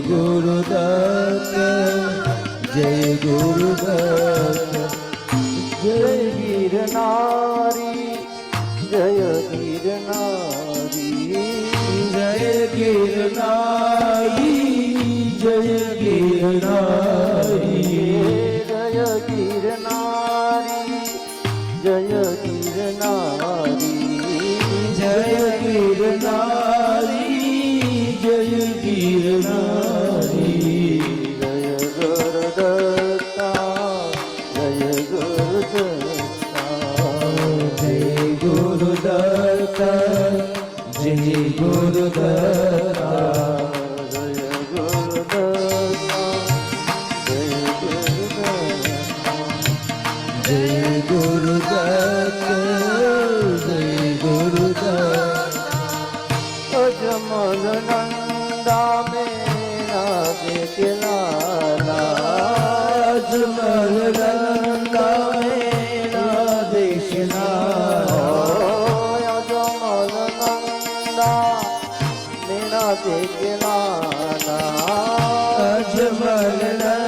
ગુરુદત્ત જય ગુરુદત્ત જય ગિરનારી જય ગિરનારી જય ગિરનારી જય ગિરનારી જય ગુરુદત્ત જય ગુરુદત્ત અજમન નંદા મેરા કે કિનારા અજમન નંદા મેરા દેશના અજમન નંદા મેરા કે કિનારા અજમન નંદા